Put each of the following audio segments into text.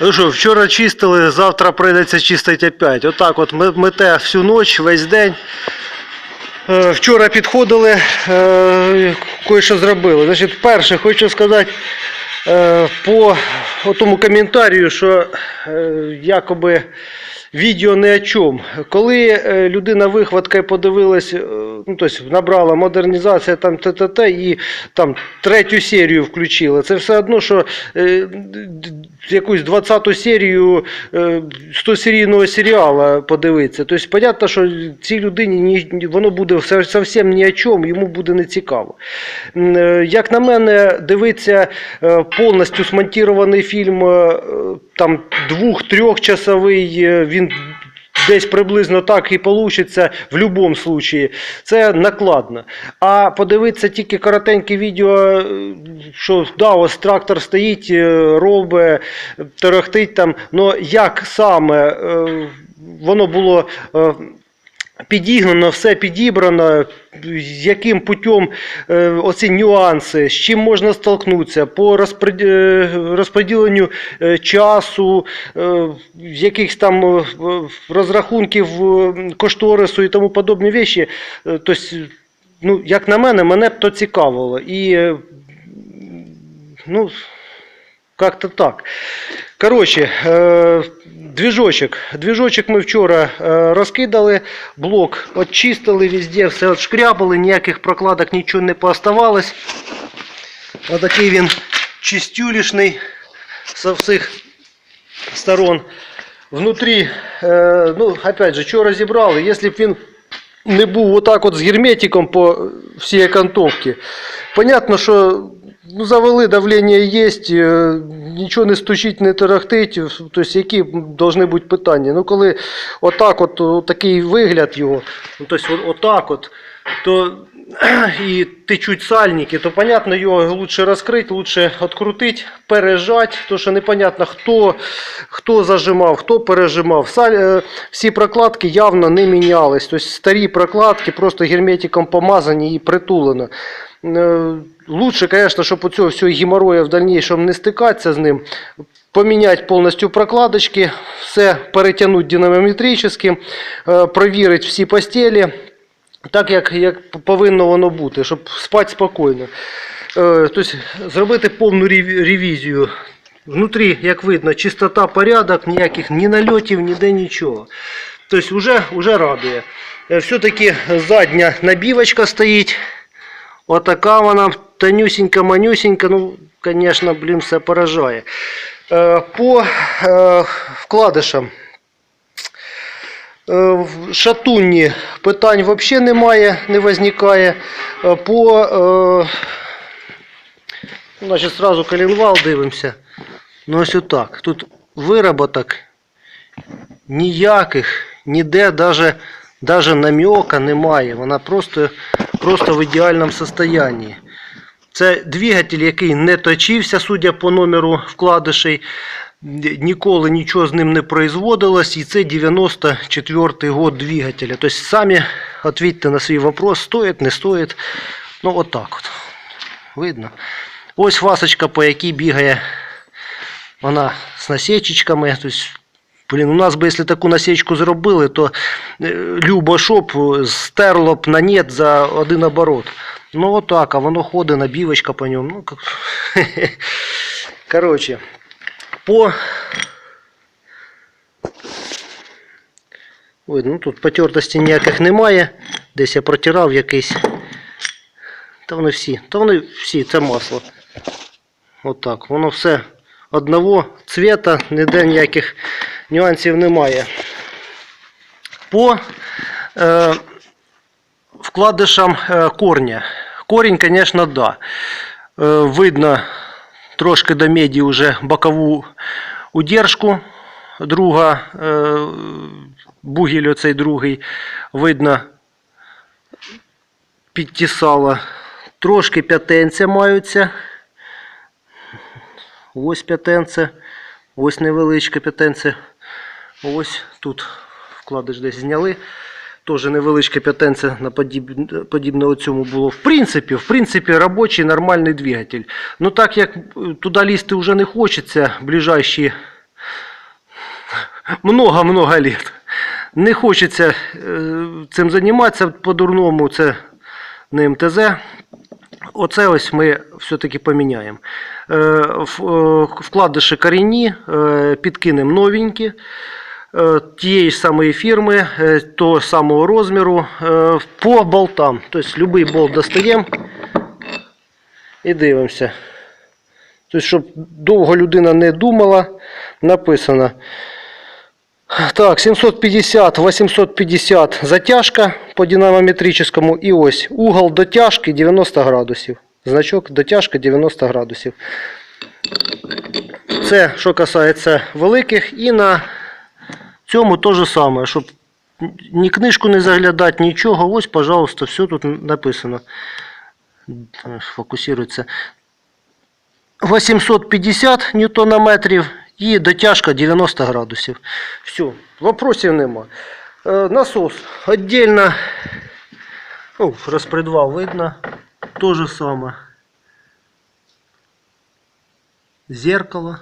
Ну що, вчора чистили, завтра прийдеться чистити опять. Отак от мете всю ніч, весь день. Е, Вчора підходили, е, кое-що зробили. Значить, перше, хочу сказати е, по тому коментарію, що якоби відео не о чому. Коли людина вихваткою подивилась, ну, тобто набрала модернізація там т-т-т і там третю серію включила, це все одно, що якусь 20-ту серію е, 100-серійного серіалу подивитися. Тобто, понятно, що цій людині ні, воно буде зовсім ні о чому, йому буде не цікаво. Е, Як на мене, дивиться е, повністю смонтірований фільм, е, там двох-трьохчасовий, е, він десь приблизно так і вийде в будь-якому випадку. Це накладно. А подивитися тільки коротеньке відео, е, що да, ось трактор стоїть, е, робить, тарахтить там. Ну як саме е, воно було. Підігнано, все підібрано, яким путем е, оці нюанси, з чим можна столкнутися, по е, розподіленню е, часу, якихось там розрахунків кошторису і тому подобні речі. Тобто, ну, як на мене, мене б то цікавило. І ну, как-то так. Коротше, двіжочок. Двіжочок ми вчора е, розкидали, блок очистили везде, все отшкрябали, ніяких прокладок нічого не пооставалось. Отакий він чистюлішний со всіх сторон. Внутрі, е, ну, опять же, що розібрали, якщо б він не був отак от з герметиком по всій окантовці, понятно, що Ну, завели, давлення є, е, нічого не стучить, не тарахтить, тобто які повинні бути питання. Ну, коли отак от, такий вигляд його, ну, тобто от, отак от, то і течуть сальники, то понятно, його лучше розкрити, лучше відкрутити, пережати, то що непонятно, хто, хто зажимав, хто пережимав. Е, всі прокладки явно не мінялись. Тобто старі прокладки просто герметиком помазані і притулено. Е, Лучше, конечно, щоб у цього всього геморроя в дальнейшем не стикатися з ним, поміняти повністю прокладочки, все перетягнути динамометрично, е, провірити всі постелі, так як, як повинно воно бути, щоб спати спокійно. Е, Тобто зробити повну ревізію. Внутрі, як видно, чистота, порядок, ніяких ні нальотів, ніде нічого. Тобто вже, вже радує. Е, Все-таки задня набівочка стоїть. Отака вона тонюсенька, манюсенька, ну, звісно, блін, все поражає. Е, По вкладишам. Е, в шатунні питань взагалі немає, не виникає. Е, По е, значить, сразу коленвал дивимося. Ну ось отак. Тут вироботок ніяких, ніде даже, даже намека немає. Вона просто, просто в ідеальному стані. Це двигатель, який не точився, судя по номеру вкладишей. Ні- Ніколи нічого з ним не производилось. І це 94 год двигателя. Тобто самі відповідьте на свій вопрос, стоїть, не стоїть. Ну отак от. Видно. Ось фасочка, по якій бігає вона з насічечками. Тобто, блін, у нас би, якщо таку насічку зробили, то е, любо щоб стерло б на нет за один оборот. Ну отак, а воно ходить, набівочка по ньому. Ну. Коротше, по. Ой, ну тут потертості ніяких немає. Десь я протирав якийсь. Та вони всі. Та вони всі, це масло. Отак. Воно все одного цвіта, ніде ніяких нюансів немає. По е, вкладишам е, корня. Корінь, звісно, да. Е, видно трошки до меді вже бокову удержку. Друга, е, бугіль оцей другий, видно, підтісала. Трошки п'ятенця маються. Ось п'ятенце, ось невеличке п'ятенце. Ось тут вкладиш десь зняли. Теж невеличке п'ятенце на подіб... подібне цьому було. В принципі, в принципі, робочий нормальний двигатель. Ну так як е, туди лізти вже не хочеться, ближайші много-много лет. Не хочеться е, цим займатися по-дурному, це не МТЗ. Оце ось ми все-таки поміняємо. Е, Вкладиші корінні, підкинемо новенькі. Е, Тієї самої фірми, е, того самого розміру, е, по болтам. Тобто будь-який болт достаємо і дивимося. Тобто, щоб довго людина не думала, написано. Так, 750, 850 затяжка по динамометричному і ось угол дотяжки 90 градусів. Значок дотяжки 90 градусів. Це що касається великих і на цьому те же саме, щоб ні книжку не заглядати, нічого. Ось, пожалуйста, все тут написано. Фокусується. 850 ньютонометрів і дотяжка 90 градусів. Все, вопросів нема. Е, насос отдельно. Ну, розпредвал видно. То же саме. Зеркало.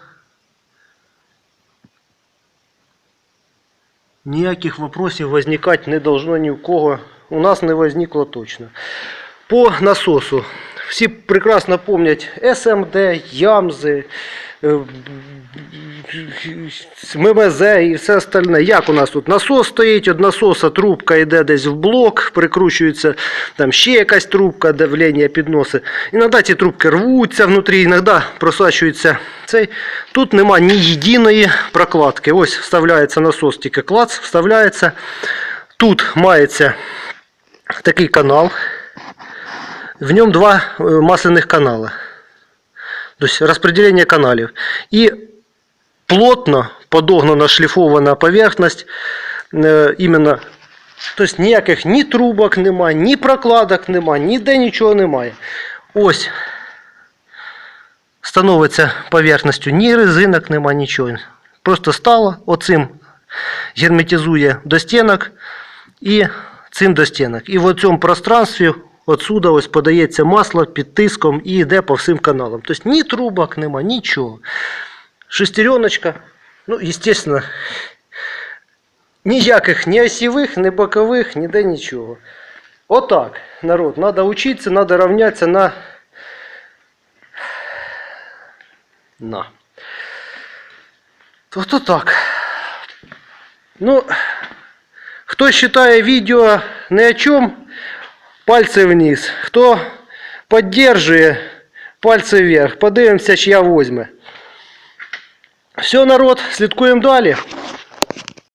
Ніяких вопросів возникати не должно ні у кого. У нас не возникло точно. По насосу. Всі прекрасно пам'ятають СМД, Ямзи, е, ММЗ і все остальне. Як у нас тут насос стоїть, від насоса трубка йде десь в блок, прикручується там ще якась трубка, давлення підноси. Іноді ці трубки рвуться внутрі, іноді просачується цей. Тут нема ні єдиної прокладки. Ось вставляється насос, тільки клац, вставляється. Тут мається такий канал. В нем два э, масляных канала. То есть распределение каналів. І плотно подогнана шліфована поверхность. е, Іменно, тобто ніяких ні трубок нема, ні прокладок нема, ніде нічого немає. Ось становиться поверхністю, ні резинок нема, нічого. Просто стало, оцим герметизує до стінок і цим до стінок. І в цьому пространстві отсюда ось подається масло під тиском і йде по всім каналам. Тобто ні трубок нема, нічого. Шестереночка, ну, естественно, ніяких ні осівих, ні бокових, ніде нічого. Отак, народ, треба вчитися, треба рівнятися на. На. Тобто так. Ну, хто вважає відео ні о чому, пальці вниз. Хто підтримує, пальці вверх. Подивимося, чия возьме. Все, народ, слідкуємо далі.